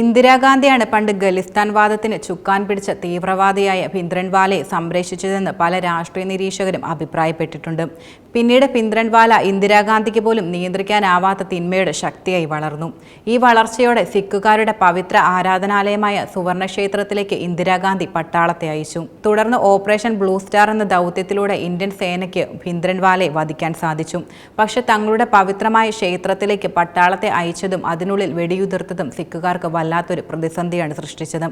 ഇന്ദിരാഗാന്ധിയാണ് പണ്ട് ഖലിസ്ഥാൻ വാദത്തിന് ചുക്കാൻ പിടിച്ച തീവ്രവാദിയായ ഭിന്ദ്രൻവാലയെ സംരക്ഷിച്ചതെന്ന് പല രാഷ്ട്രീയ നിരീക്ഷകരും അഭിപ്രായപ്പെട്ടിട്ടുണ്ട്. പിന്നീട് ഭിന്ദ്രൻവാല ഇന്ദിരാഗാന്ധിക്ക് പോലും നിയന്ത്രിക്കാനാവാത്ത തിന്മയുടെ ശക്തിയായി വളർന്നു. ഈ വളർച്ചയോടെ സിഖുകാരുടെ പവിത്ര ആരാധനാലയമായ സുവർണക്ഷേത്രത്തിലേക്ക് ഇന്ദിരാഗാന്ധി പട്ടാളത്തെ അയച്ചു. തുടർന്ന് ഓപ്പറേഷൻ ബ്ലൂ സ്റ്റാർ എന്ന ദൗത്യത്തിലൂടെ ഇന്ത്യൻ സേനയ്ക്ക് ഭിന്ദ്രൻവാലയെ വധിക്കാൻ സാധിച്ചു. പക്ഷെ തങ്ങളുടെ പവിത്രമായ ക്ഷേത്രത്തിലേക്ക് പട്ടാളത്തെ അയച്ചതും അതിനുള്ളിൽ വെടിയുതിർത്തതും സിഖുകാർക്ക് വല്ലാത്തൊരു പ്രതിസന്ധിയാണ് സൃഷ്ടിച്ചത്.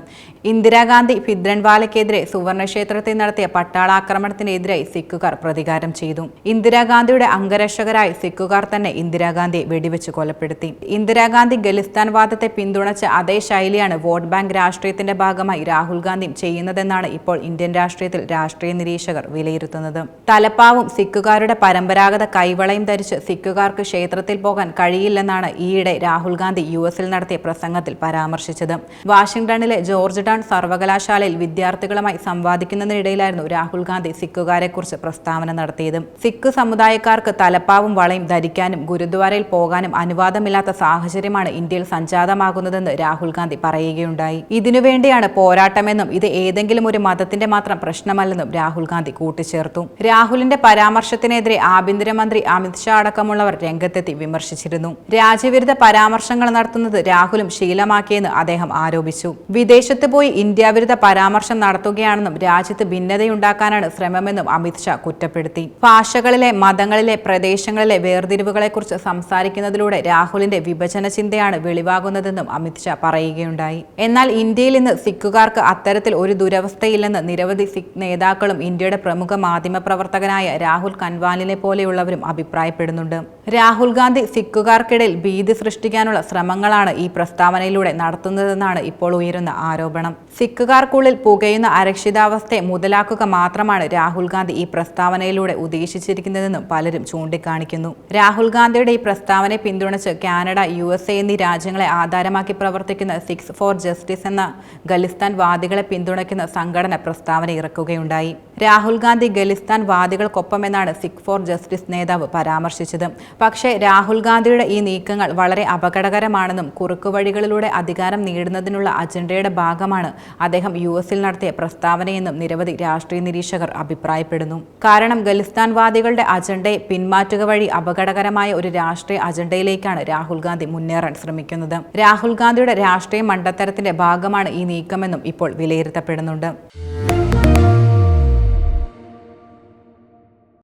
ഇന്ദിരാഗാന്ധി ഭിന്ദ്രൻവാലയ്ക്കെതിരെ സുവർണക്ഷേത്രത്തിൽ നടത്തിയ പട്ടാളാക്രമണത്തിനെതിരായി സിഖുകാർ പ്രതികാരം ചെയ്തു. ഇന്ദിരാഗാന്ധിയുടെ അംഗരക്ഷകരായി സിഖുകാർ തന്നെ ഇന്ദിരാഗാന്ധി വെടിവെച്ച് കൊലപ്പെടുത്തി. ഇന്ദിരാഗാന്ധി ഖലിസ്ഥാൻ വാദത്തെ പിന്തുണച്ച അതേ ശൈലിയാണ് വോട്ട് ബാങ്ക് രാഷ്ട്രീയത്തിന്റെ ഭാഗമായി രാഹുൽ ഗാന്ധിയും ചെയ്യുന്നതെന്നാണ് ഇപ്പോൾ ഇന്ത്യൻ രാഷ്ട്രീയത്തിൽ രാഷ്ട്രീയ നിരീക്ഷകർ വിലയിരുത്തുന്നത്. തലപ്പാവും സിഖുകാരുടെ പരമ്പരാഗത കൈവളയും ധരിച്ച് സിഖുകാർക്ക് ക്ഷേത്രത്തിൽ പോകാൻ കഴിയില്ലെന്നാണ് ഈയിടെ രാഹുൽ ഗാന്ധി യു എസിൽ നടത്തിയ പ്രസംഗത്തിൽ പരാമർശിച്ചത്. വാഷിംഗ്ടണിലെ ജോർജ് ടൗൺ സർവകലാശാലയിൽ വിദ്യാർത്ഥികളുമായി സംവാദിക്കുന്നതിനിടയിലായിരുന്നു രാഹുൽ ഗാന്ധി സിക്കുകാരെക്കുറിച്ച് പ്രസ്താവന നടത്തിയത്. സിഖ് സമുദായക്കാർക്ക് തലപ്പാവും വളയും ധരിക്കാനും ഗുരുദ്വാരയിൽ പോകാനും അനുവാദമില്ലാത്ത സാഹചര്യമാണ് ഇന്ത്യയിൽ സംജാതമാകുന്നതെന്ന് രാഹുൽ ഗാന്ധി പറയുകയുണ്ടായി. ഇതിനുവേണ്ടിയാണ് പോരാട്ടമെന്നും ഇത് ഏതെങ്കിലും ഒരു മതത്തിന്റെ മാത്രം പ്രശ്നമല്ലെന്നും രാഹുൽ ഗാന്ധി കൂട്ടിച്ചേർത്തു. രാഹുലിന്റെ പരാമർശത്തിനെതിരെ ആഭ്യന്തരമന്ത്രി അമിത്ഷാ അടക്കമുള്ളവർ രംഗത്തെത്തി വിമർശിച്ചിരുന്നു. രാജ്യവിരുദ്ധ പരാമർശങ്ങൾ നടത്തുന്നത് രാഹുലും ശീലമാക്കിയെന്ന് അദ്ദേഹം ആരോപിച്ചു. വിദേശത്ത് പോയി ഇന്ത്യാവിരുദ്ധ പരാമർശം നടത്തുകയാണെന്നും രാജ്യത്ത് ഭിന്നതയുണ്ടാക്കാനാണ് ശ്രമമെന്നും അമിത്ഷാ കുറ്റപ്പെടുത്തി. ഭാഷകളിലെ മതങ്ങളിലെ പ്രദേശങ്ങളിലെ വേർതിരിവുകളെക്കുറിച്ച് സംസാരിക്കുന്നതിലൂടെ രാഹുലിന്റെ വിഭജന ചിന്തയാണ് വെളിവാകുന്നതെന്നും അമിത്ഷാ പറയുകയുണ്ടായി. എന്നാൽ ഇന്ത്യയിൽ ഇന്ന് സിഖുകാർക്ക് അത്തരത്തിൽ ഒരു ദുരവസ്ഥയില്ലെന്ന് നിരവധി സിഖ് നേതാക്കളും ഇന്ത്യയുടെ പ്രമുഖ മാധ്യമപ്രവർത്തകനായ രാഹുൽ കൻവാലിനെ പോലെയുള്ളവരും അഭിപ്രായപ്പെടുന്നുണ്ട്. രാഹുൽ ഗാന്ധി സിഖുകാർക്കിടയിൽ ഭീതി സൃഷ്ടിക്കാനുള്ള ശ്രമങ്ങളാണ് ഈ പ്രസ്താവനയിലൂടെ നടത്തുന്നതെന്നാണ് ഇപ്പോൾ ഉയരുന്ന ആരോപണം. സിഖുകാർക്കുള്ളിൽ പുകയുന്ന അരക്ഷിതാവസ്ഥയെ മുതലാക്കുക മാത്രമാണ് രാഹുൽ ഗാന്ധി ഈ പ്രസ്താവനയിലൂടെ ഉദ്ദേശിച്ചിരിക്കുന്നതെന്നും പലരും ചൂണ്ടിക്കാണിക്കുന്നു. രാഹുൽ ഗാന്ധിയുടെ ഈ പ്രസ്താവനയെ പിന്തുണച്ച് കാനഡ യു എസ് എന്നീ രാജ്യങ്ങളെ ആധാരമാക്കി പ്രവർത്തിക്കുന്ന സിക്സ് ഫോർ ജസ്റ്റിസ് എന്ന ഖലിസ്ഥാൻ വാദികളെ പിന്തുണയ്ക്കുന്ന സംഘടന പ്രസ്താവന ഇറക്കുകയുണ്ടായി. രാഹുൽ ഗാന്ധി ഖലിസ്ഥാൻ വാദികൾക്കൊപ്പമെന്നാണ് സിഖ് ഫോർ ജസ്റ്റിസ് നേതാവ് പരാമർശിച്ചത്. പക്ഷേ രാഹുൽ ഗാന്ധിയുടെ ഈ നീക്കങ്ങൾ വളരെ അപകടകരമാണെന്നും കുറുക്കുവഴികളിലൂടെ അധികാരം നേടുന്നതിനുള്ള അജണ്ടയുടെ ഭാഗമാണ് അദ്ദേഹം യു എസിൽ നടത്തിയ പ്രസ്താവനയെന്നും നിരവധി രാഷ്ട്രീയ നിരീക്ഷകർ അഭിപ്രായപ്പെടുന്നു. കാരണം ഖലിസ്ഥാൻവാദികളുടെ അജണ്ടയെ പിന്മാറ്റുക വഴി അപകടകരമായ ഒരു രാഷ്ട്രീയ അജണ്ടയിലേക്കാണ് രാഹുൽ ഗാന്ധി മുന്നേറാൻ ശ്രമിക്കുന്നത്. രാഹുൽ ഗാന്ധിയുടെ രാഷ്ട്രീയ മണ്ടത്തരത്തിന്റെ ഭാഗമാണ് ഈ നീക്കമെന്നും ഇപ്പോൾ വിലയിരുത്തപ്പെടുന്നുണ്ട്.